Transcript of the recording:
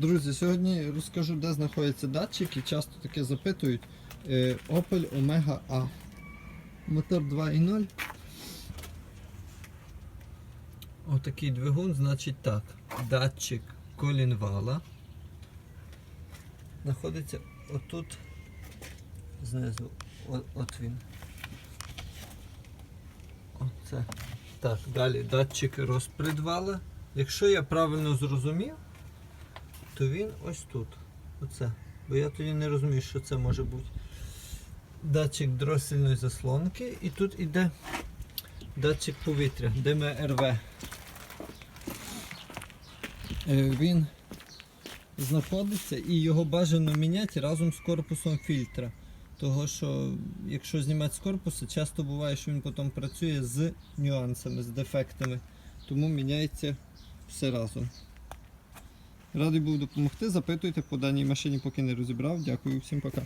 Друзі, сьогодні розкажу, де знаходяться датчики. Часто таке запитують. Е, Opel Omega A. Мотор 2.0. Отакий двигун, значить так. Датчик колінвала. Знаходиться отут. Знизу. От він. Оце. Так, далі датчик розпредвала. Якщо я правильно зрозумів, то він ось тут. Оце. Бо я тоді не розумію, що це може бути. Датчик дроссельної заслонки і тут іде датчик повітря, ДМРВ. Е, Він знаходиться і його бажано міняти разом з корпусом фільтра. Того, що якщо знімати з корпусу, часто буває, що він потім працює з нюансами, з дефектами. Тому міняється все разом. Радий був допомогти. Запитуйте по даній машині, поки не розібрав. Дякую, всім пока.